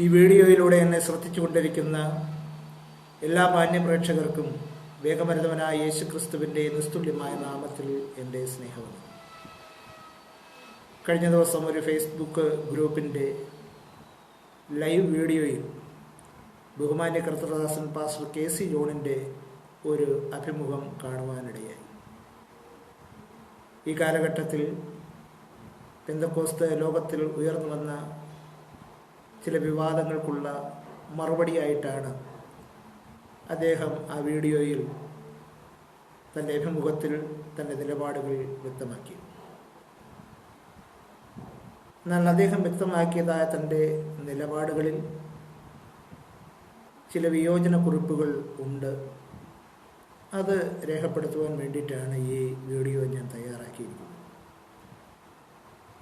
ഈ വീഡിയോയിലൂടെ എന്നെ ശ്രദ്ധിച്ചുകൊണ്ടിരിക്കുന്ന എല്ലാ മാന്യപ്രേക്ഷകർക്കും വേഗമരുതവനായ യേശു ക്രിസ്തുവിന്റെ നിസ്തുല്യമായ നാമത്തിൽ എന്റെ സ്നേഹവും കഴിഞ്ഞ ദിവസം ഒരു ഫേസ്ബുക്ക് ഗ്രൂപ്പിന്റെ ലൈവ് വീഡിയോയിൽ ബഹുമാന്യ കർത്തദാസൻ പാസ്റ്റർ കെ സി ജോണിന്റെ ഒരു അഭിമുഖം കാണുവാനിടയായി. ഈ കാലഘട്ടത്തിൽ പെന്തക്കോസ്ത് ലോകത്തിൽ ഉയർന്നു വന്ന ചില വിവാദങ്ങൾക്കുള്ള മറുപടിയായിട്ടാണ് അദ്ദേഹം ആ വീഡിയോയിൽ തന്റെ അഭിമുഖത്തിൽ തന്റെ നിലപാടുകൾ വ്യക്തമാക്കി. എന്നാൽ അദ്ദേഹം വ്യക്തമാക്കിയതായ തന്റെ നിലപാടുകളിൽ ചില വിയോജന കുറിപ്പുകൾ ഉണ്ട്. അത് രേഖപ്പെടുത്തുവാൻ വേണ്ടിയിട്ടാണ് ഈ വീഡിയോ ഞാൻ തയ്യാറാക്കിയിരിക്കുന്നത്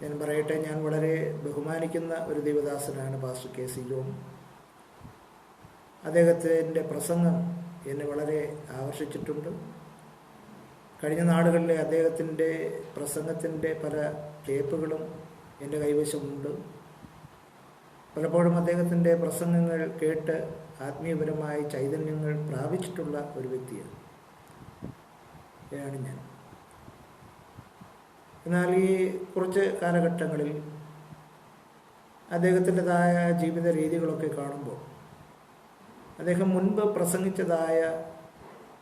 ഞാൻ പറയട്ടെ ഞാൻ വളരെ ബഹുമാനിക്കുന്ന ഒരു ദേവദാസനാണ് പാസ്റ്റർ കെ സി ജോൺ. അദ്ദേഹത്തിന്റെ പ്രസംഗം എന്നെ വളരെ ആകർഷിച്ചിട്ടുണ്ട്. കഴിഞ്ഞ നാടുകളിലെ അദ്ദേഹത്തിന്റെ പ്രസംഗത്തിന്റെ പല കേപ്പുകളും എന്റെ കൈവശമുണ്ട്. പലപ്പോഴും അദ്ദേഹത്തിന്റെ പ്രസംഗങ്ങൾ കേട്ട് ആത്മീയപരമായ ചൈതന്യങ്ങൾ പ്രാപിച്ചിട്ടുള്ള ഒരു വ്യക്തിയാണ്. ഞാൻ. എന്നാൽ ഈ കുറച്ച് കാലഘട്ടങ്ങളിൽ അദ്ദേഹത്തിന്റെതായ ജീവിത രീതികളൊക്കെ കാണുമ്പോൾ അദ്ദേഹം മുൻപ് പ്രസംഗിച്ചതായ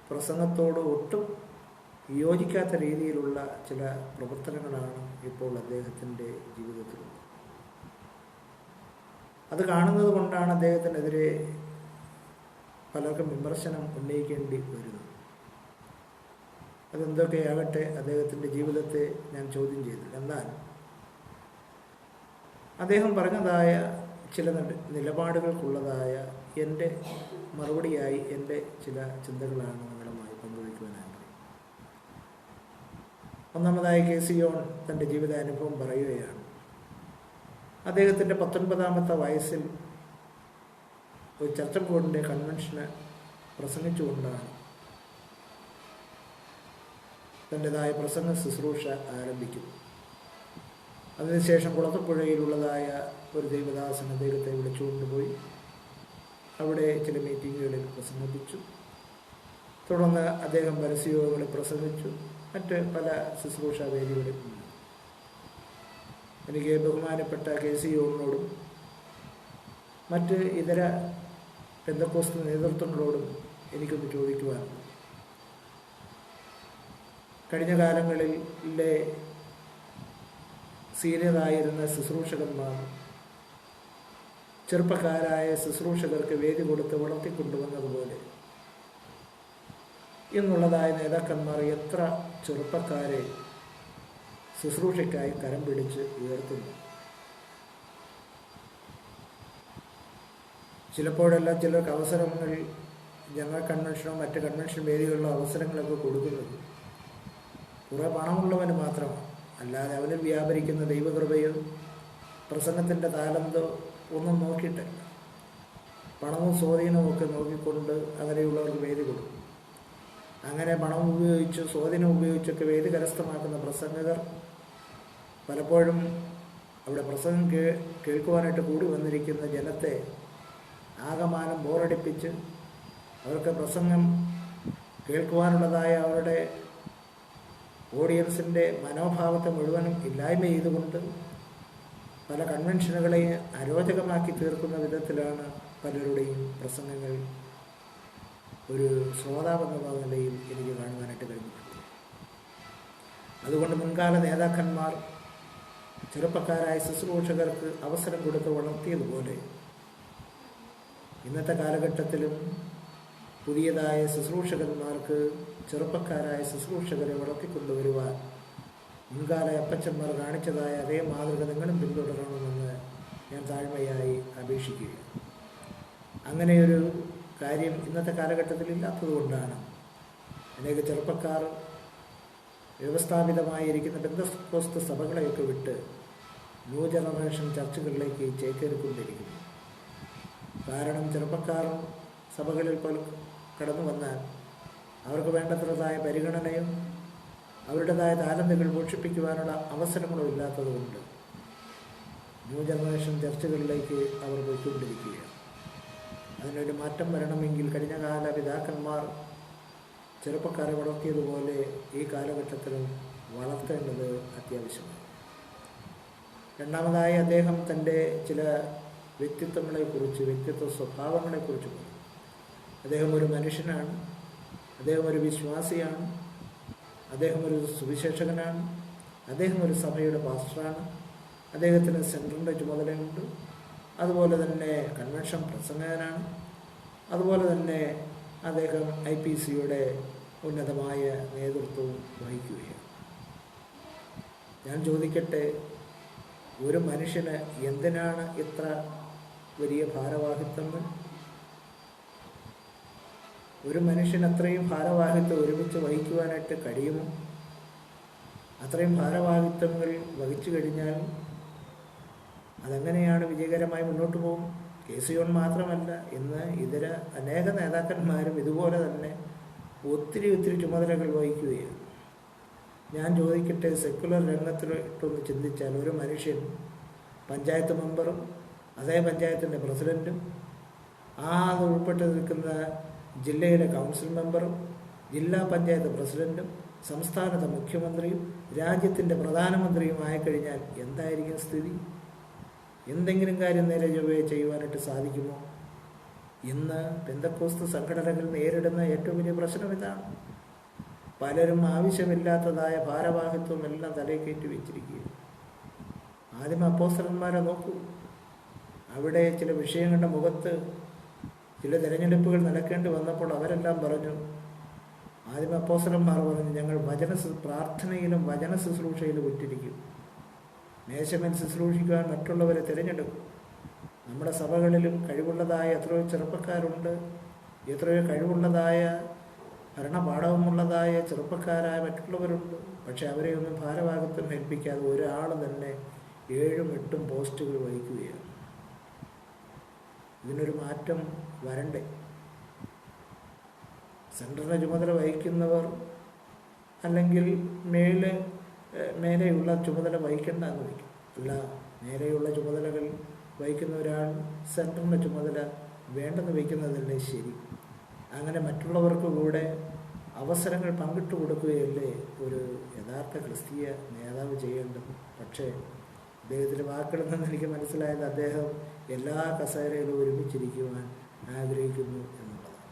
പ്രസംഗത്തോട് ഒട്ടും യോജിക്കാത്ത രീതിയിലുള്ള ചില പ്രവർത്തനങ്ങളാണ് ഇപ്പോൾ അദ്ദേഹത്തിന്റെ ജീവിതത്തിലുള്ളത് അത് കാണുന്നത് കൊണ്ടാണ് അദ്ദേഹത്തിനെതിരെ പലർക്കും വിമർശനം ഉന്നയിക്കേണ്ടി വരുന്നത്. അതെന്തൊക്കെയാകട്ടെ അദ്ദേഹത്തിന്റെ ജീവിതത്തെ ഞാൻ ചോദ്യം ചെയ്തു. എന്നാൽ അദ്ദേഹം പറഞ്ഞതായ ചില നിലപാടുകൾക്കുള്ളതായ എന്റെ മറുപടിയായി എന്റെ ചില ചിന്തകളാണ് നിങ്ങളുമായി പങ്കുവയ്ക്കുവാൻ ആഗ്രഹിക്കുന്നത്. ഒന്നാമതായി കെ സി യോൺ തന്റെ ജീവിതാനുഭവം പറയുകയാണ് അദ്ദേഹത്തിന്റെ പത്തൊൻപതാമത്തെ വയസ്സിൽ ഒരു ചർച്ച ബോർഡിന്റെ കൺവെൻഷന് പ്രസംഗിച്ചുകൊണ്ടാണ് തന്റെതായ പ്രസംഗ ശുശ്രൂഷ ആരംഭിക്കുന്നു അതിനുശേഷം കുളത്തപ്പുഴയിലുള്ളതായ ഒരു ദൈവദാസന അദ്ദേഹത്തെ വിളിച്ചുകൊണ്ടുപോയി അവിടെ ചില മീറ്റിങ്ങുകളിൽ പ്രസംഗിപ്പിച്ചു. തുടർന്ന് അദ്ദേഹം പരസ്യയോഗങ്ങളിൽ പ്രസംഗിച്ചു. മറ്റ് പല ശുശ്രൂഷ വേദികളിൽ എനിക്ക് ബഹുമാനപ്പെട്ട കെ സി യോണിനോടും മറ്റ് ഇതര പെന്തക്കോസ്ത് നേതൃത്വങ്ങളോടും എനിക്കൊന്ന് ചോദിക്കുവാനുണ്ട്. കഴിഞ്ഞ കാലങ്ങളിലെ സീനിയറായിരുന്ന ശുശ്രൂഷകന്മാർ ചെറുപ്പക്കാരായ ശുശ്രൂഷകർക്ക് വേദി കൊടുത്ത് വളർത്തിക്കൊണ്ടുവന്നതുപോലെ എന്നുള്ളതായ നേതാക്കന്മാർ എത്ര ചെറുപ്പക്കാരെ ശുശ്രൂഷയ്ക്കായി കരം പിടിച്ച് ഉയർത്തുന്നു. ചിലപ്പോഴെല്ലാം ചിലർക്ക് അവസരങ്ങൾ ജനറൽ കൺവെൻഷനോ മറ്റ് കൺവെൻഷൻ വേദികളിലോ അവസരങ്ങളൊക്കെ കൊടുക്കുന്നത് കുറേ പണമുള്ളവന് മാത്രമാണ് അല്ലാതെ അവന് വ്യാപരിക്കുന്ന ദൈവകൃപയോ പ്രസംഗത്തിന്റെ താലന്തോ ഒന്നും നോക്കിയിട്ടില്ല. പണവും സ്വാധീനവും ഒക്കെ നോക്കിക്കൊണ്ട് അങ്ങനെയുള്ളവർക്ക് വേദി കൊടുക്കും. അങ്ങനെ പണം ഉപയോഗിച്ച് സ്വാധീനം ഉപയോഗിച്ചൊക്കെ വേദി കരസ്ഥമാക്കുന്ന പ്രസംഗകർ പലപ്പോഴും അവിടെ പ്രസംഗം കേ കേൾക്കുവാനായിട്ട് കൂടി വന്നിരിക്കുന്ന ജനത്തെ ആകമാനം ബോറടിപ്പിച്ച് അവർക്ക് പ്രസംഗം കേൾക്കുവാനുള്ളതായ അവരുടെ ഓഡിയൻസിന്റെ മനോഭാവത്തെ മുഴുവനും ഇല്ലായ്മ ചെയ്തുകൊണ്ട് പല കൺവെൻഷനുകളെയും അരോചകമാക്കി തീർക്കുന്ന വിധത്തിലാണ് പലരുടെയും പ്രസംഗങ്ങൾ ഒരു ശ്രോതാവെന്നുള്ള നിലയിൽ എനിക്ക് കാണുവാനായിട്ട് കഴിഞ്ഞിട്ടുണ്ട് അതുകൊണ്ട് മുൻകാല നേതാക്കന്മാർ ചെറുപ്പക്കാരായ ശുശ്രൂഷകർക്ക് അവസരം കൊടുത്ത് വളർത്തിയതുപോലെ ഇന്നത്തെ കാലഘട്ടത്തിലും പുതിയതായ ശുശ്രൂഷകന്മാർക്ക് ചെറുപ്പക്കാരായ ശുശ്രൂഷകരെ വളർത്തിക്കൊണ്ടുവരുവാൻ മുൻകാല അപ്പച്ചന്മാർ കാണിച്ചതായ അതേ മാതൃക നിങ്ങളും പിന്തുടരണമെന്ന് ഞാൻ താഴ്മയായി അപേക്ഷിക്കുകയാണ്. അങ്ങനെയൊരു കാര്യം ഇന്നത്തെ കാലഘട്ടത്തിൽ ഇല്ലാത്തതുകൊണ്ടാണ് അനേക ചെറുപ്പക്കാർ വ്യവസ്ഥാപിതമായിരിക്കുന്ന ബന്ധസ്കോസ്ത സഭകളെയൊക്കെ വിട്ട് ന്യൂ ജനറേഷൻ ചർച്ചകളിലേക്ക് ചേക്കേറിക്കൊണ്ടിരിക്കുന്നു. കാരണം ചെറുപ്പക്കാർ സഭകളിൽ കടന്നു വന്നാൽ അവർക്ക് വേണ്ടത്രതായ പരിഗണനയും അവരുടേതായ താലന്തുകൾ പോഷിപ്പിക്കുവാനുള്ള അവസരങ്ങളും ഇല്ലാത്തതുകൊണ്ട് ന്യൂ ജനറേഷൻ ചർച്ചകളിലേക്ക് അവർ പോയിക്കൊണ്ടിരിക്കുകയാണ്. അതിനൊരു മാറ്റം വരണമെങ്കിൽ കഴിഞ്ഞ കാല പിതാക്കന്മാർ ചെറുപ്പക്കാരെ വളർത്തിയതുപോലെ ഈ കാലഘട്ടത്തിലും വളർത്തേണ്ടത് അത്യാവശ്യമാണ്. രണ്ടാമതായി അദ്ദേഹം തന്റെ ചില വ്യക്തിത്വങ്ങളെക്കുറിച്ച് വ്യക്തിത്വ സ്വഭാവങ്ങളെക്കുറിച്ച് പറഞ്ഞു. അദ്ദേഹം ഒരു മനുഷ്യനാണ്. അദ്ദേഹം ഒരു വിശ്വാസിയാണ്. അദ്ദേഹം ഒരു സുവിശേഷകനാണ്. അദ്ദേഹം ഒരു സഭയുടെ പാസ്റ്ററാണ്. അദ്ദേഹത്തിന് സെന്ററിന്റെ ചുമതലയുണ്ട് അതുപോലെ തന്നെ കൺവെൻഷൻ പ്രസംഗകനാണ്. അതുപോലെ തന്നെ അദ്ദേഹം ഐ പി സിയുടെ ഉന്നതമായ നേതൃത്വവും വഹിക്കുകയാണ്. ഞാൻ ചോദിക്കട്ടെ ഒരു മനുഷ്യന് എന്തിനാണ് ഇത്ര വലിയ ഭാരവാഹിത്വങ്ങൾ? ഒരു മനുഷ്യൻ അത്രയും ഭാരവാഹിത്വം ഒരുമിച്ച് വഹിക്കുവാനായിട്ട് കഴിയുമോ? അത്രയും ഭാരവാഹിത്വങ്ങൾ വഹിച്ചു കഴിഞ്ഞാൽ അതെങ്ങനെയാണ് വിജയകരമായി മുന്നോട്ട് പോകും? കെ സി ഓൺ മാത്രമല്ല ഇന്ന് ഇതര അനേക നേതാക്കന്മാരും ഇതുപോലെ തന്നെ ഒത്തിരി ഒത്തിരി ചുമതലകൾ വഹിക്കുകയാണ്. ഞാൻ ചോദിക്കട്ടെ സെക്കുലർ രംഗത്തിലോട്ടൊന്ന് ചിന്തിച്ചാൽ ഒരു മനുഷ്യൻ പഞ്ചായത്ത് മെമ്പറും അതേ പഞ്ചായത്തിന്റെ പ്രസിഡന്റും ആ അത് ഉൾപ്പെട്ട് നിൽക്കുന്ന ജില്ലയിലെ കൗൺസിൽ മെമ്പറും ജില്ലാ പഞ്ചായത്ത് പ്രസിഡന്റും സംസ്ഥാനത്തെ മുഖ്യമന്ത്രിയും രാജ്യത്തിന്റെ പ്രധാനമന്ത്രിയുമായി കഴിഞ്ഞാൽ എന്തായിരിക്കും സ്ഥിതി? എന്തെങ്കിലും കാര്യം നേരെ ചൊവ്വയെ ചെയ്യുവാനായിട്ട് സാധിക്കുമോ? ഇന്ന് പെന്തക്കോസ്ത് സംഘടനകൾ നേരിടുന്ന ഏറ്റവും വലിയ പ്രശ്നം ഇതാണ്. പലരും ആവശ്യമില്ലാത്തതായ ഭാരവാഹിത്വം എല്ലാം തലയിൽ കയറ്റി വെച്ചിരിക്കുകയാണ്. ആദ്യം അപ്പോസ്റ്റർമാരെ നോക്കൂ. അവിടെ ചില വിഷയങ്ങളുടെ മുഖത്ത് ചില തിരഞ്ഞെടുപ്പുകൾ നടക്കേണ്ടി വന്നപ്പോൾ അവരെല്ലാം പറഞ്ഞു ആദ്യം അപ്പോസലന്മാർ പറഞ്ഞു ഞങ്ങൾ വചന പ്രാർത്ഥനയിലും വചന ശുശ്രൂഷയിലും ഉറ്റിരിക്കും മേശമൻ ശുശ്രൂഷിക്കാൻ മറ്റുള്ളവരെ തിരഞ്ഞെടുക്കും. നമ്മുടെ സഭകളിലും കഴിവുള്ളതായ എത്രയോ ചെറുപ്പക്കാരുണ്ട്. എത്രയോ കഴിവുള്ളതായ ഭരണപാഠവുമുള്ളതായ ചെറുപ്പക്കാരായ മറ്റുള്ളവരുണ്ട്. പക്ഷെ അവരെയൊന്നും ഭാരവാഹിത്വം ഏൽപ്പിക്കാതെ ഒരാൾ തന്നെ ഏഴും എട്ടും പോസ്റ്റുകൾ വഹിക്കുകയാണ്. ഇതിനൊരു മാറ്റം വരണ്ടേ? സെൻട്രലിന്റെ ചുമതല വഹിക്കുന്നവർ അല്ലെങ്കിൽ മേലെ മേലെയുള്ള ചുമതല വഹിക്കേണ്ട എന്ന് വയ്ക്കും അല്ല നേരെയുള്ള ചുമതലകൾ വഹിക്കുന്ന ഒരാൾ സെൻട്രലിന്റെ ചുമതല വേണ്ടെന്ന് വയ്ക്കുന്നതല്ലേ ശരി? അങ്ങനെ മറ്റുള്ളവർക്ക് കൂടെ അവസരങ്ങൾ പങ്കിട്ടു കൊടുക്കുകയല്ലേ ഒരു യഥാർത്ഥ ക്രിസ്തീയ നേതാവ് ചെയ്യേണ്ടത്? പക്ഷേ അദ്ദേഹത്തിന്റെ വാക്കുകളിൽ നിന്ന് എനിക്ക് മനസ്സിലായത് അദ്ദേഹം എല്ലാ കസേരയിലും ഒരുമിച്ചിരിക്കുവാൻ ആഗ്രഹിക്കുന്നു എന്നുള്ളതാണ്.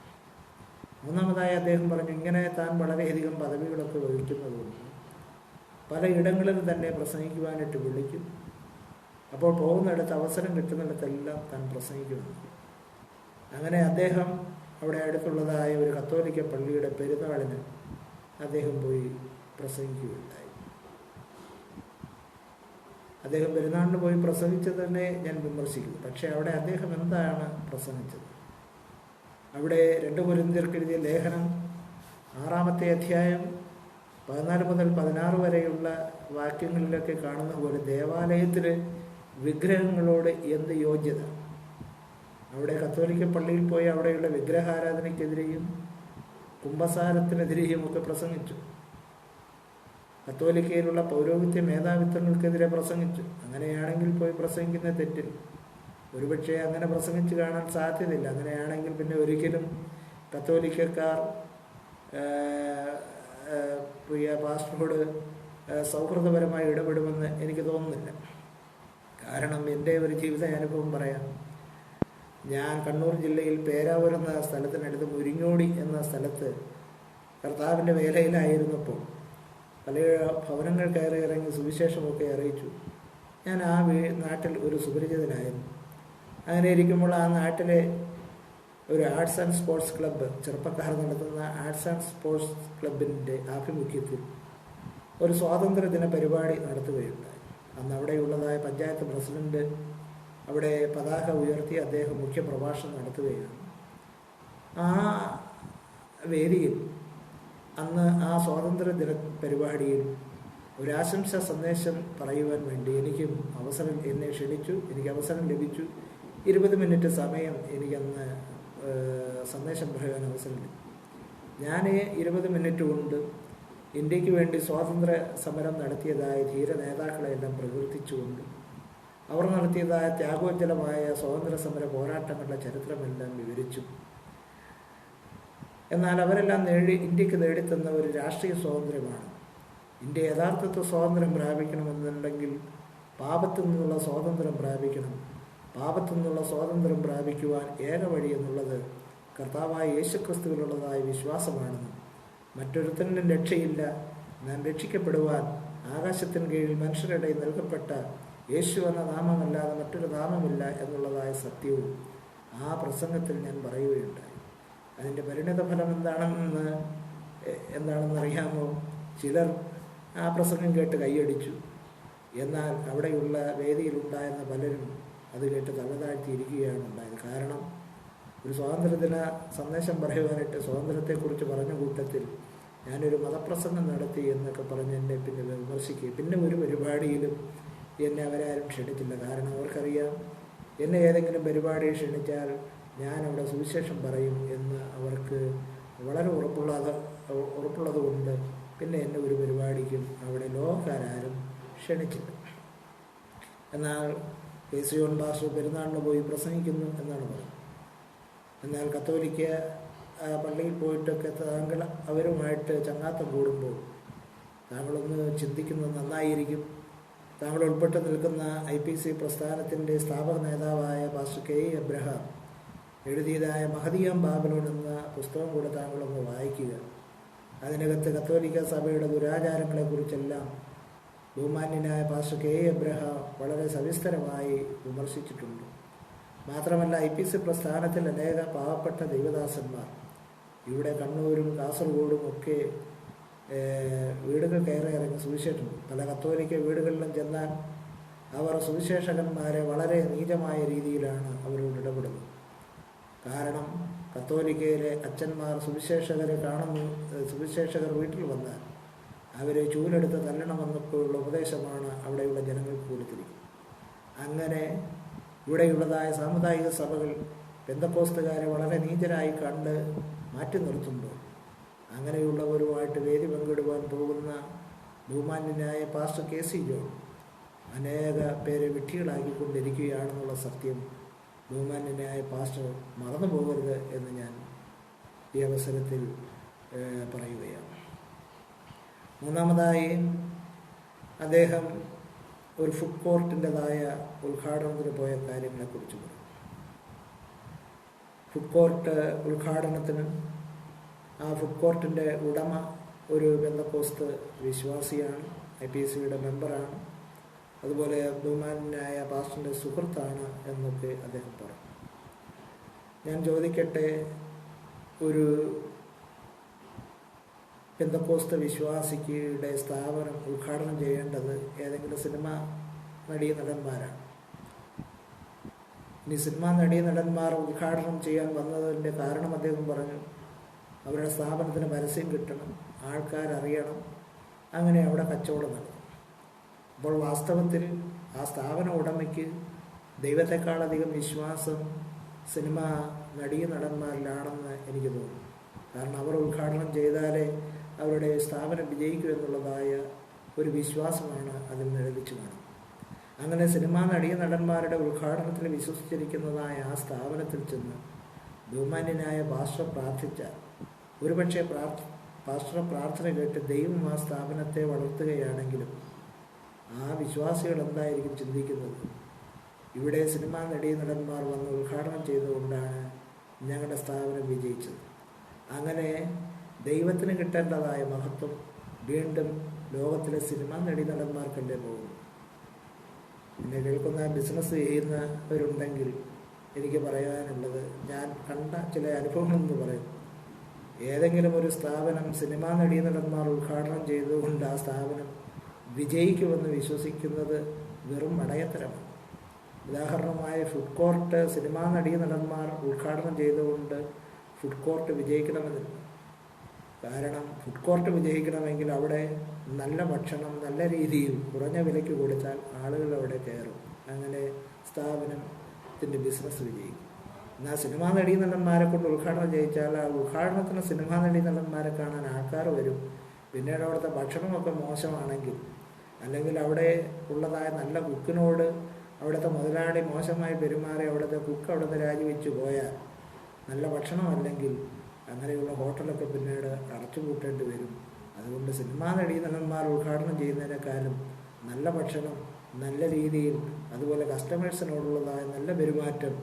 മൂന്നാമതായി അദ്ദേഹം പറഞ്ഞു ഇങ്ങനെ താൻ വളരെയധികം പദവികളൊക്കെ വഹിക്കുന്നതുകൊണ്ട് പലയിടങ്ങളിൽ തന്നെ പ്രസംഗിക്കുവാനായിട്ട് വിളിക്കും. അപ്പോൾ പോകുന്നിടത്ത് അവസരം കിട്ടുന്നിടത്തെല്ലാം താൻ പ്രസംഗിക്കുന്നു അങ്ങനെ അദ്ദേഹം അവിടെ അടുത്തുള്ളതായ ഒരു കത്തോലിക്ക പള്ളിയുടെ പെരുന്നാളിന് അദ്ദേഹം പോയി പ്രസംഗിക്കുകയുണ്ടായി. അദ്ദേഹം പെരുന്നാളിന് പോയി പ്രസംഗിച്ചതിനെ ഞാൻ വിമർശിക്കുന്നു. പക്ഷേ അവിടെ അദ്ദേഹം എന്താണ് പ്രസംഗിച്ചത്? അവിടെ രണ്ട് കുരിന്തിയർക്ക് എഴുതിയ ലേഖനം ആറാമത്തെ അധ്യായം പതിനാല് മുതൽ പതിനാറ് വരെയുള്ള വാക്യങ്ങളിലൊക്കെ കാണുന്ന പോലെ ദേവാലയത്തിൽ വിഗ്രഹങ്ങളോട് എന്ത് യോജ്യത? അവിടെ കത്തോലിക്ക പള്ളിയിൽ പോയി അവിടെയുള്ള വിഗ്രഹാരാധനയ്ക്കെതിരെയും കുംഭസാരത്തിനെതിരെയും ഒക്കെ പ്രസംഗിച്ചു. കത്തോലിക്കയിലുള്ള പൗരോഹിത്യ മേധാവിത്വങ്ങൾക്കെതിരെ പ്രസംഗിച്ചു. അങ്ങനെയാണെങ്കിൽ പോയി പ്രസംഗിക്കുന്ന തെറ്റിൽ. ഒരുപക്ഷെ അങ്ങനെ പ്രസംഗിച്ച് കാണാൻ സാധ്യതയില്ല. അങ്ങനെയാണെങ്കിൽ പിന്നെ ഒരിക്കലും കത്തോലിക്കക്കാർ പ്രിയ പാസ്റ്ററോട് സൗഹൃദപരമായി ഇടപെടുമെന്ന് എനിക്ക് തോന്നുന്നില്ല. കാരണം എന്റെ ഒരു ജീവിത അനുഭവം പറയാം. ഞാൻ കണ്ണൂർ ജില്ലയിൽ പേരാവൂർ എന്ന സ്ഥലത്തിനടുത്ത് മുരിങ്ങോടി എന്ന സ്ഥലത്ത് കർത്താവിന്റെ വേലയിലായിരുന്നപ്പോൾ പല ഭവനങ്ങൾ കയറി ഇറങ്ങി സുവിശേഷമൊക്കെ അറിയിച്ചു. ഞാൻ ആ വീ നാട്ടിൽ ഒരു സുപരിചിതനായിരുന്നു. അങ്ങനെ ഇരിക്കുമ്പോൾ ആ നാട്ടിലെ ഒരു ആർട്സ് ആൻഡ് സ്പോർട്സ് ക്ലബ്ബ് ചെറുപ്പക്കാർ നടത്തുന്ന ആർട്സ് ആൻഡ് സ്പോർട്സ് ക്ലബിന്റെ ആഭിമുഖ്യത്തിൽ ഒരു സ്വാതന്ത്ര്യ ദിന പരിപാടി നടത്തുകയുണ്ടായി. അന്ന് അവിടെയുള്ളതായ പഞ്ചായത്ത് പ്രസിഡന്റ് അവിടെ പതാക ഉയർത്തി അദ്ദേഹം മുഖ്യ പ്രഭാഷണം നടത്തുകയാണ്. ആ വേദിയിൽ അന്ന് ആ സ്വാതന്ത്ര്യ ദിന പരിപാടിയിൽ ഒരു ആശംസ സന്ദേശം പറയുവാൻ വേണ്ടി എനിക്കും അവസരം എന്നെ ക്ഷണിച്ചു എനിക്ക് അവസരം ലഭിച്ചു. ഇരുപത് മിനിറ്റ് സമയം എനിക്കന്ന് സന്ദേശം പറയുവാൻ അവസരം ലഭിച്ചു ഞാൻ ഇരുപത് മിനിറ്റ് കൊണ്ട് ഇന്ത്യയ്ക്ക് വേണ്ടി സ്വാതന്ത്ര്യ സമരം നടത്തിയതായ ധീര നേതാക്കളെല്ലാം പ്രകീർത്തിച്ചുകൊണ്ട് അവർ നടത്തിയതായ ത്യാഗോജ്ജലമായ സ്വാതന്ത്ര്യ സമര പോരാട്ടങ്ങളുടെ ചരിത്രമെല്ലാം വിവരിച്ചു. എന്നാൽ അവരെല്ലാം നേടി ഇന്ത്യയ്ക്ക് നേടിത്തന്ന ഒരു രാഷ്ട്രീയ സ്വാതന്ത്ര്യമാണ്. ഇന്ത്യ യഥാർത്ഥത്തിൽ സ്വാതന്ത്ര്യം പ്രാപിക്കണമെന്നുണ്ടെങ്കിൽ പാപത്തിൽ നിന്നുള്ള സ്വാതന്ത്ര്യം പ്രാപിക്കണം. പാപത്തിൽ നിന്നുള്ള സ്വാതന്ത്ര്യം പ്രാപിക്കുവാൻ ഏക വഴി എന്നുള്ളത് കർത്താവായ യേശുക്രിസ്തുവിലുള്ളതായ വിശ്വാസമാണെന്നും മറ്റൊരുത്തനും രക്ഷയില്ല ഞാൻ രക്ഷിക്കപ്പെടുവാൻ ആകാശത്തിന് കീഴിൽ മനുഷ്യരുടെ നൽകപ്പെട്ട യേശു എന്ന നാമമല്ലാതെ മറ്റൊരു നാമമില്ല എന്നുള്ളതായ സത്യവും ആ പ്രസംഗത്തിൽ ഞാൻ പറയുകയുണ്ടായി. അതിന്റെ പരിണിത ഫലം എന്താണെന്ന് എന്താണെന്ന് അറിയാമോ? ചിലർ ആ പ്രസംഗം കേട്ട് കൈയടിച്ചു. എന്നാൽ അവിടെയുള്ള വേദിയിലുണ്ടായിരുന്ന പലരും അത് കേട്ട് തലതാഴ്ത്തിയിരിക്കുകയാണ് ഉണ്ടായത്. കാരണം ഒരു സ്വാതന്ത്ര്യദിന സന്ദേശം പറയുവാനായിട്ട് സ്വാതന്ത്ര്യത്തെക്കുറിച്ച് പറഞ്ഞ കൂട്ടത്തിൽ ഞാനൊരു മതപ്രസംഗം നടത്തി എന്നൊക്കെ പറഞ്ഞ് എന്നെ പിന്നെ വിമർശിക്കുകയും പിന്നെ ഒരു പരിപാടിയിലും എന്നെ അവരാരും ക്ഷണിച്ചില്ല. കാരണം അവർക്കറിയാം എന്നെ ഏതെങ്കിലും പരിപാടി ക്ഷണിച്ചാൽ ഞാൻ അവിടെ സുവിശേഷം പറയും എന്ന് അവർക്ക് വളരെ ഉറപ്പുള്ളത് ഉറപ്പുള്ളത് കൊണ്ട് പിന്നെ എന്നെ ഒരു പരിപാടിക്കും അവിടെ ലോകക്കാരും ക്ഷണിച്ചില്ല. എന്നാൽ കെ സി ഓൺ ബാസു പെരുന്നാളിന് പോയി പ്രസംഗിക്കുന്നു എന്നാണ് പറയുന്നത് എന്നാൽ കത്തോലിക്ക പള്ളിയിൽ പോയിട്ടൊക്കെ താങ്കൾ അവരുമായിട്ട് ചങ്ങാത്തം കൂടുമ്പോൾ താങ്കളൊന്ന് ചിന്തിക്കുന്നത് നന്നായിരിക്കും. താങ്കൾ ഉൾപ്പെട്ട് നിൽക്കുന്ന ഐ പി സി പ്രസ്ഥാനത്തിന്റെ സ്ഥാപക നേതാവായ പാസ്റ്റർ കെ എബ്രഹാം എഴുതിയതായ മഹദിയാം ബാബലോൺ എന്ന പുസ്തകം കൂടെ താങ്കളൊന്ന് വായിക്കുക. അതിനകത്ത് കത്തോലിക്ക സഭയുടെ ദുരാചാരങ്ങളെക്കുറിച്ചെല്ലാം ബഹുമാന്യനായ പാസ്റ്റർ കെ എബ്രഹാം വളരെ സവിസ്തരമായി വിമർശിച്ചിട്ടുണ്ട്. മാത്രമല്ല ഐ പി സി പ്രസ്ഥാനത്തിൽ അനേക പാവപ്പെട്ട ദൈവദാസന്മാർ ഇവിടെ കണ്ണൂരും കാസർഗോഡും ഒക്കെ വീടുകൾ കയറി ഇറങ്ങി സുവിശേഷം പല കത്തോലിക്ക വീടുകളിലും ചെന്നാൽ അവർ സുവിശേഷകന്മാരെ വളരെ നീചമായ രീതിയിലാണ് അവരോട് ഇടപെടുന്നത്. കാരണം കത്തോലിക്കയിലെ അച്ഛന്മാർ സുവിശേഷകരെ കാണുന്നു സുവിശേഷകർ വീട്ടിൽ വന്നാൽ അവരെ ചൂലെടുത്ത് തല്ലണമെന്നൊക്കെയുള്ള ഉപദേശമാണ് അവിടെയുള്ള ജനങ്ങൾക്ക് കൊടുത്തിരിക്കുന്നത് അങ്ങനെ ഇവിടെയുള്ളതായ സാമുദായിക സഭകൾ ബന്ധപ്പോസ്റ്റുകാരെ വളരെ നീചരായി കണ്ട് മാറ്റി നിർത്തുമ്പോൾ അങ്ങനെയുള്ളവരുമായിട്ട് വേദി പങ്കിടുവാൻ പോകുന്ന ബഹുമാന്യനായ പാസ്റ്റർ കെ സി ജോൺ അനേക പേരെ വിഡ്ഢികളാക്കിക്കൊണ്ടിരിക്കുകയാണെന്നുള്ള സത്യം ബഹുമാന്യനായ പാസ്റ്റർ മറന്നു പോകരുത് എന്ന് ഞാൻ ഈ അവസരത്തിൽ പറയുകയാണ്. മൂന്നാമതായി അദ്ദേഹം ഒരു ഫുഡ് കോർട്ടിന്റെതായ ഉദ്ഘാടനത്തിന് പോയ കാര്യങ്ങളെക്കുറിച്ച് പറഞ്ഞു. ഫുഡ് കോർട്ട് ഉദ്ഘാടനത്തിന് ആ ഫുഡ് കോർട്ടിന്റെ ഉടമ ഒരു ബന്ധക്കോസ്ത് വിശ്വാസിയാണ് ഐ പി എസ് സിയുടെ മെമ്പറാണ് അതുപോലെ ബഹുമാനായ പാസ്റ്ററിന്റെ സുഹൃത്താണ് എന്നൊക്കെ അദ്ദേഹം പറഞ്ഞു. ഞാൻ ചോദിക്കട്ടെ ഒരു പെന്തക്കോസ്ത വിശ്വാസിയുടെ സ്ഥാപനം ഉദ്ഘാടനം ചെയ്യേണ്ടത് ഏതെങ്കിലും സിനിമ നടീ നടന്മാരാണ് ഇനി സിനിമാ നടീ നടന്മാർ ഉദ്ഘാടനം ചെയ്യാൻ വന്നതിന്റെ കാരണം അദ്ദേഹം പറഞ്ഞു അവരുടെ സ്ഥാപനത്തിന് പരസ്യം കിട്ടണം ആൾക്കാരറിയണം അങ്ങനെ അവിടെ കച്ചവടം നടക്കും അപ്പോൾ വാസ്തവത്തിൽ ആ സ്ഥാപന ഉടമയ്ക്ക് ദൈവത്തെക്കാളധികം വിശ്വാസം സിനിമ നടീ നടന്മാരിലാണെന്ന് എനിക്ക് തോന്നുന്നു. കാരണം അവർ ഉദ്ഘാടനം ചെയ്താലേ അവരുടെ സ്ഥാപനം വിജയിക്കൂ എന്നുള്ളതായ ഒരു വിശ്വാസമാണ് അതിൽ നിലവിച്ചു കാണുന്നത്. അങ്ങനെ സിനിമാ നടീ നടന്മാരുടെ ഉദ്ഘാടനത്തിൽ വിശ്വസിച്ചിരിക്കുന്നതായ ആ സ്ഥാപനത്തിൽ ചെന്ന് ബഹുമാന്യനായ ഭാഷ പ്രാർത്ഥിച്ച ഒരുപക്ഷെ പ്രാർത്ഥ ഭാഷ പ്രാർത്ഥന കേട്ട് ദൈവം ആ സ്ഥാപനത്തെ വളർത്തുകയാണെങ്കിലും ആ വിശ്വാസികൾ എന്തായിരിക്കും ചിന്തിക്കുന്നത്? ഇവിടെ സിനിമാ നടീ നടന്മാർ വന്ന് ഉദ്ഘാടനം ചെയ്തുകൊണ്ടാണ് ഞങ്ങളുടെ സ്ഥാപനം വിജയിച്ചത്. അങ്ങനെ ദൈവത്തിന് കിട്ടേണ്ടതായ മഹത്വം വീണ്ടും ലോകത്തിലെ സിനിമാ നടീ നടന്മാർക്കല്ലേ പോകുന്നു? എന്നെ കേൾക്കുന്ന ബിസിനസ് ചെയ്യുന്നവരുണ്ടെങ്കിൽ എനിക്ക് പറയാനുള്ളത് ഞാൻ കണ്ട ചില അനുഭവങ്ങളെന്ന് പറയുന്നു ഏതെങ്കിലും ഒരു സ്ഥാപനം സിനിമാ നടീ നടന്മാർ ഉദ്ഘാടനം ചെയ്തുകൊണ്ട് ആ സ്ഥാപനം വിജയിക്കുമെന്ന് വിശ്വസിക്കുന്നത് വെറും അടയത്തരമാണ്. ഉദാഹരണമായ ഫുഡ് കോർട്ട് സിനിമാ നടീ നടന്മാർ ഉദ്ഘാടനം ചെയ്തുകൊണ്ട് ഫുഡ് കോർട്ട് വിജയിക്കണമെന്നില്ല. കാരണം ഫുഡ് കോർട്ട് വിജയിക്കണമെങ്കിൽ അവിടെ നല്ല ഭക്ഷണം നല്ല രീതിയിൽ കുറഞ്ഞ വിലയ്ക്ക് കൊടുത്താൽ ആളുകൾ അവിടെ കയറും. അങ്ങനെ സ്ഥാപനത്തിന്റെ ബിസിനസ് വിജയിക്കും. എന്നാൽ സിനിമാ നടീ നടന്മാരെ കൊണ്ട് ഉദ്ഘാടനം ചെയ്യിച്ചാൽ ആ ഉദ്ഘാടനത്തിന് സിനിമാ നടീ നടന്മാരെ കാണാൻ ആൾക്കാർ വരും. പിന്നീട് അവിടുത്തെ ഭക്ഷണമൊക്കെ മോശമാണെങ്കിൽ അല്ലെങ്കിൽ അവിടെ ഉള്ളതായ നല്ല കുക്കിനോട് അവിടുത്തെ മുതലാളി മോശമായി പെരുമാറി അവിടുത്തെ കുക്ക് അവിടുത്തെ രാജിവെച്ച് പോയാൽ നല്ല ഭക്ഷണമല്ലെങ്കിൽ അങ്ങനെയുള്ള ഹോട്ടലൊക്കെ പിന്നീട് അടച്ചുപൂട്ടേണ്ടി വരും. അതുകൊണ്ട് സിനിമാ നടീനടന്മാർ ഉദ്ഘാടനം ചെയ്യുന്നതിനേക്കാളും നല്ല ഭക്ഷണം നല്ല രീതിയിൽ അതുപോലെ കസ്റ്റമേഴ്സിനോടുള്ളതായ നല്ല പെരുമാറ്റം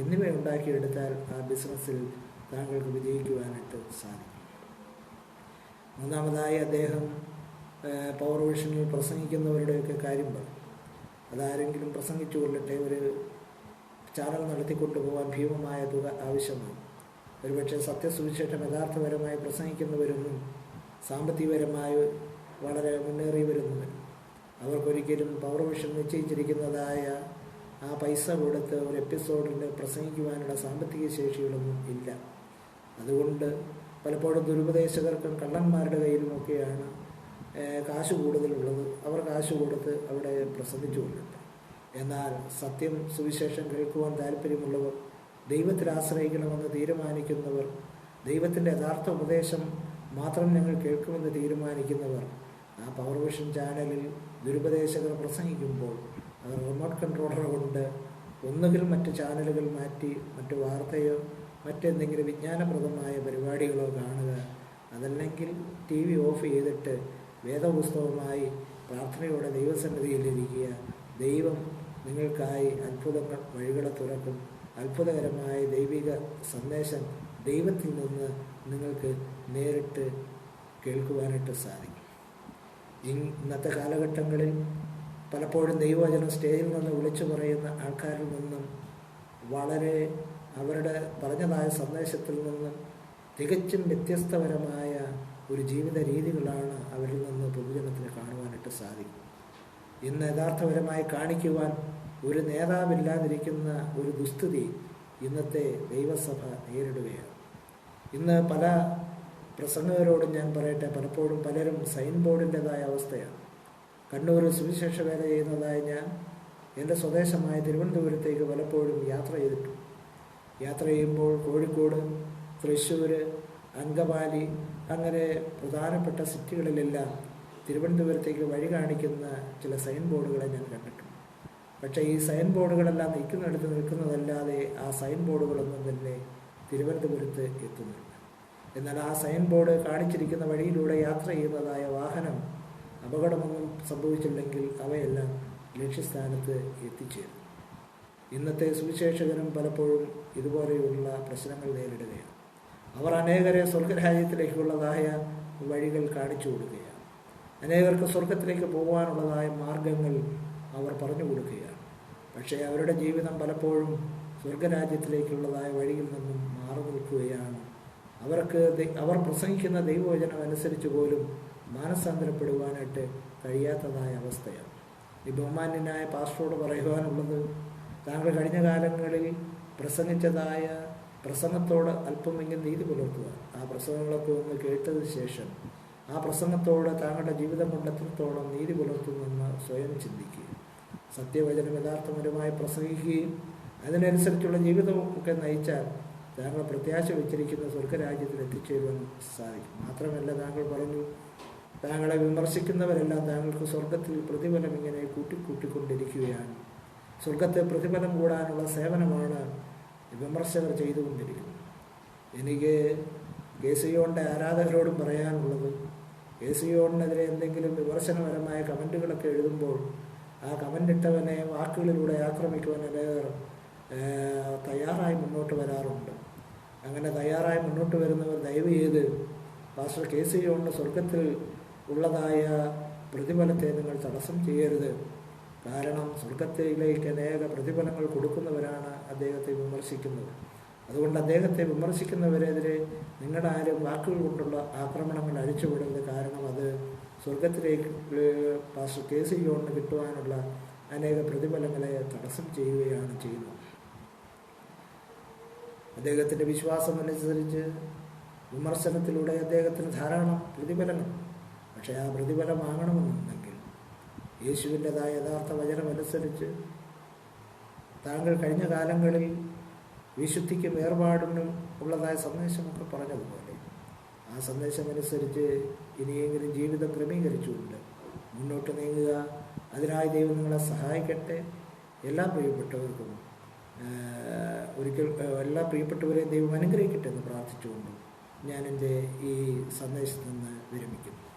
എന്നിവ ഉണ്ടാക്കിയെടുത്താൽ ആ ബിസിനസ്സിൽ താങ്കൾക്ക് വിജയിക്കുവാനായിട്ട് സാധിക്കും. മൂന്നാമതായി അദ്ദേഹം പവർ വിഷനിൽ പ്രസംഗിക്കുന്നവരുടെയൊക്കെ കാര്യം പറഞ്ഞു അതാരെങ്കിലും പ്രസംഗിച്ചു കൊള്ളട്ടെ ഒരു ചാനൽ നടത്തിക്കൊണ്ടു പോകാൻ ഭീമമായ തുക ആവശ്യമാണ്. ഒരുപക്ഷെ സത്യസുവിശേഷം യഥാർത്ഥപരമായി പ്രസംഗിക്കുന്നവരൊന്നും സാമ്പത്തികപരമായി വളരെ മുന്നേറി വരുന്നവർ അവർക്കൊരിക്കലും പവർ വിഷൻ നിശ്ചയിച്ചിരിക്കുന്നതായ ആ പൈസ കൊടുത്ത് ഒരു എപ്പിസോഡിൽ പ്രസംഗിക്കുവാനുള്ള സാമ്പത്തിക ശേഷികളൊന്നും ഇല്ല. അതുകൊണ്ട് പലപ്പോഴും ദുരുപദേശകർക്കും കള്ളന്മാരുടെ കയ്യിലുമൊക്കെയാണ് കാശ് കൂടുതലുള്ളത് അവർ കാശ് കൊടുത്ത് അവിടെ പ്രസംഗിച്ചു കൊള്ളുന്നത് എന്നാൽ സത്യം സുവിശേഷം കേൾക്കുവാൻ താല്പര്യമുള്ളവർ ദൈവത്തിൽ ആശ്രയിക്കണമെന്ന് തീരുമാനിക്കുന്നവർ ദൈവത്തിന്റെ യഥാർത്ഥ ഉപദേശം മാത്രം ഞങ്ങൾ കേൾക്കുമെന്ന് തീരുമാനിക്കുന്നവർ ആ പവർ വിഷൻ ചാനലിൽ ദുരുപദേശകർ പ്രസംഗിക്കുമ്പോൾ അവർ റിമോട്ട് കൺട്രോളർ കൊണ്ട് ഒന്നുകിൽ മറ്റ് ചാനലുകൾ മാറ്റി മറ്റ് വാർത്തയോ മറ്റെന്തെങ്കിലും വിജ്ഞാനപ്രദമായ പരിപാടികളോ കാണുക അതല്ലെങ്കിൽ ടി വി ഓഫ് ചെയ്തിട്ട് വേദപുസ്തകമായി പ്രാർത്ഥനയോടെ ദൈവസന്നിധിയിലിരിക്കുക ദൈവം നിങ്ങൾക്കായി അത്ഭുതങ്ങൾ വഴികളെ തുറക്കും. അത്ഭുതകരമായ ദൈവിക സന്ദേശം ദൈവത്തിൽ നിന്ന് നിങ്ങൾക്ക് നേരിട്ട് കേൾക്കുവാനായിട്ട് സാധിക്കും. ഇന്നത്തെ കാലഘട്ടങ്ങളിൽ പലപ്പോഴും ദൈവവചനം സ്റ്റേജിൽ നിന്ന് വിളിച്ചു പറയുന്ന ആൾക്കാരിൽ നിന്നും വളരെ അവരുടെ പറഞ്ഞതായ സന്ദേശത്തിൽ നിന്നും തികച്ചും വ്യത്യസ്തപരമായ ഒരു ജീവിത രീതികളാണ് അവരിൽ നിന്ന് പൊതുജനത്തിന് കാണുവാനായിട്ട് സാധിക്കും. ഇന്ന് യഥാർത്ഥപരമായി കാണിക്കുവാൻ ഒരു നേതാവില്ലാതിരിക്കുന്ന ഒരു ദുസ്ഥിതി ഇന്നത്തെ ദൈവസഭ നേരിടുകയാണ്. ഇന്ന് പല പ്രസംഗകരോടും ഞാൻ പറയട്ടെ പലപ്പോഴും പലരും സൈൻ ബോർഡിന്റെതായ അവസ്ഥയാണ്. കണ്ണൂർ സുവിശേഷ വേല ചെയ്യുന്നതായി ഞാൻ എന്റെ സ്വദേശമായ തിരുവനന്തപുരത്തേക്ക് പലപ്പോഴും യാത്ര ചെയ്തിട്ടുണ്ട്. യാത്ര ചെയ്യുമ്പോൾ കോഴിക്കോട് തൃശ്ശൂർ അങ്കമാലി അങ്ങനെ പ്രധാനപ്പെട്ട സിറ്റികളിലെല്ലാം തിരുവനന്തപുരത്തേക്ക് വഴി കാണിക്കുന്ന ചില സൈൻ ബോർഡുകളെ ഞാൻ കണ്ടിട്ടുണ്ട്. പക്ഷേ ഈ സൈൻ ബോർഡുകളെല്ലാം നിൽക്കുന്നിടത്ത് നിൽക്കുന്നതല്ലാതെ ആ സൈൻ ബോർഡുകളൊന്നും തന്നെ തിരുവനന്തപുരത്ത് എത്തുന്നില്ല. എന്നാൽ ആ സൈൻ ബോർഡ് കാണിച്ചിരിക്കുന്ന വഴിയിലൂടെ യാത്ര ചെയ്യുന്നതായ വാഹനം അപകടമൊന്നും സംഭവിച്ചില്ലെങ്കിൽ അവയെല്ലാം ലക്ഷ്യസ്ഥാനത്ത് എത്തിച്ചേരും. ഇന്നത്തെ സുവിശേഷകരും പലപ്പോഴും ഇതുപോലെയുള്ള പ്രശ്നങ്ങൾ നേരിടുകയാണ്. അവർ അനേകരെ സ്വർഗരാജ്യത്തിലേക്കുള്ളതായ വഴികൾ കാണിച്ചു കൊടുക്കുകയാണ്. അനേകർക്ക് സ്വർഗത്തിലേക്ക് പോകാനുള്ളതായ മാർഗങ്ങൾ അവർ പറഞ്ഞു കൊടുക്കുകയാണ്. പക്ഷേ അവരുടെ ജീവിതം പലപ്പോഴും സ്വർഗരാജ്യത്തിലേക്കുള്ളതായ വഴിയിൽ നിന്നും മാറി നിൽക്കുകയാണ്. അവർക്ക് അവർ പ്രസംഗിക്കുന്ന ദൈവവചനം അനുസരിച്ച് പോലും മാനസാന്തരപ്പെടുവാനായിട്ട് കഴിയാത്തതായ അവസ്ഥയാണ്. ഈ ബഹുമാന്യനായ പാസ്റ്ററോട് പറയുവാനുള്ളത് താങ്കൾ കഴിഞ്ഞ കാലങ്ങളിൽ പ്രസംഗിച്ചതായ പ്രസംഗത്തോട് അല്പമെങ്കിലും നീതി പുലർത്തുക. ആ പ്രസംഗങ്ങളൊക്കെ ഒന്ന് കേട്ടതിന് ശേഷം ആ പ്രസംഗത്തോട് താങ്കളുടെ ജീവിതം കൊണ്ടെത്രത്തോളം നീതി പുലർത്തുമെന്ന് സ്വയം ചിന്തിക്കുക. സത്യവചനം യഥാർത്ഥപരമായി പ്രസംഗിക്കുകയും അതിനനുസരിച്ചുള്ള ജീവിതമൊക്കെ നയിച്ചാൽ താങ്കൾ പ്രത്യാശ വെച്ചിരിക്കുന്ന സ്വർഗരാജ്യത്തിൽ എത്തിച്ചേരുവാൻ സാധിക്കും. മാത്രമല്ല താങ്കൾ പറഞ്ഞു താങ്കളെ വിമർശിക്കുന്നവരെല്ലാം താങ്കൾക്ക് സ്വർഗത്തിൽ പ്രതിഫലം ഇങ്ങനെ കൂട്ടിക്കൂട്ടിക്കൊണ്ടിരിക്കുകയാണ്. സ്വർഗത്തെ പ്രതിഫലം കൂടാനുള്ള സേവനമാണ് വിമർശകർ ചെയ്തുകൊണ്ടിരിക്കുന്നു. എനിക്ക് കെ സി യോണിന്റെ ആരാധകരോടും പറയാനുള്ളത് കെ സി യോണിനെതിരെ എന്തെങ്കിലും വിമർശനപരമായ കമന്റുകളൊക്കെ എഴുതുമ്പോൾ ആ കമന്റ് ഇട്ടവനെ വാക്കുകളിലൂടെ ആക്രമിക്കുവാൻ അനേകർ തയ്യാറായി മുന്നോട്ട് വരാറുണ്ട്. അങ്ങനെ തയ്യാറായി മുന്നോട്ട് വരുന്നവർ ദയവ് ചെയ്ത് പാസ്റ്റർ കെ സി യോണിന് സ്വർഗത്തിൽ ഉള്ളതായ പ്രതിഫലത്തെ നിങ്ങൾ തടസ്സം ചെയ്യരുത്. കാരണം സ്വർഗത്തിലേക്ക് അനേക പ്രതിഫലങ്ങൾ കൊടുക്കുന്നവരാണ് അദ്ദേഹത്തെ വിമർശിക്കുന്നത്. അതുകൊണ്ട് അദ്ദേഹത്തെ വിമർശിക്കുന്നവരെതിരെ നിങ്ങളുടെ ആരും വാക്കുകൾ കൊണ്ടുള്ള ആക്രമണങ്ങൾ അഴിച്ചുവിടരുത്. കാരണം അത് സ്വർഗത്തിലേക്ക് പാസ്റ്റർ കെ സി ജോണിന് കിട്ടുവാനുള്ള അനേക പ്രതിഫലങ്ങളെ തടസ്സം ചെയ്യുകയാണ് ചെയ്യുന്നത്. അദ്ദേഹത്തിന്റെ വിശ്വാസമനുസരിച്ച് വിമർശനത്തിലൂടെ അദ്ദേഹത്തിന് ധാരാളം പ്രതിഫലങ്ങൾ. പക്ഷേ ആ പ്രതിഫലം വാങ്ങണമെന്നുണ്ടെങ്കിൽ യേശുവിന്റെതായ യഥാർത്ഥ വചനമനുസരിച്ച് താങ്കൾ കഴിഞ്ഞ കാലങ്ങളിൽ വിശുദ്ധിക്കും വേർപാടിനും ഉള്ളതായ സന്ദേശമൊക്കെ പറഞ്ഞതുപോലെ ആ സന്ദേശമനുസരിച്ച് ഇനിയെങ്കിലും ജീവിതം ക്രമീകരിച്ചുകൊണ്ട് മുന്നോട്ട് നീങ്ങുക. അതിനായി ദൈവം നിങ്ങളെ സഹായിക്കട്ടെ. എല്ലാ പ്രിയപ്പെട്ടവർക്കും ഒരിക്കൽ എല്ലാ പ്രിയപ്പെട്ടവരെയും ദൈവം അനുഗ്രഹിക്കട്ടെ എന്ന് പ്രാർത്ഥിച്ചുകൊണ്ട് ഞാൻ എന്റെ ഈ സന്ദേശത്തിൽ നിന്ന് വിരമിക്കുന്നു.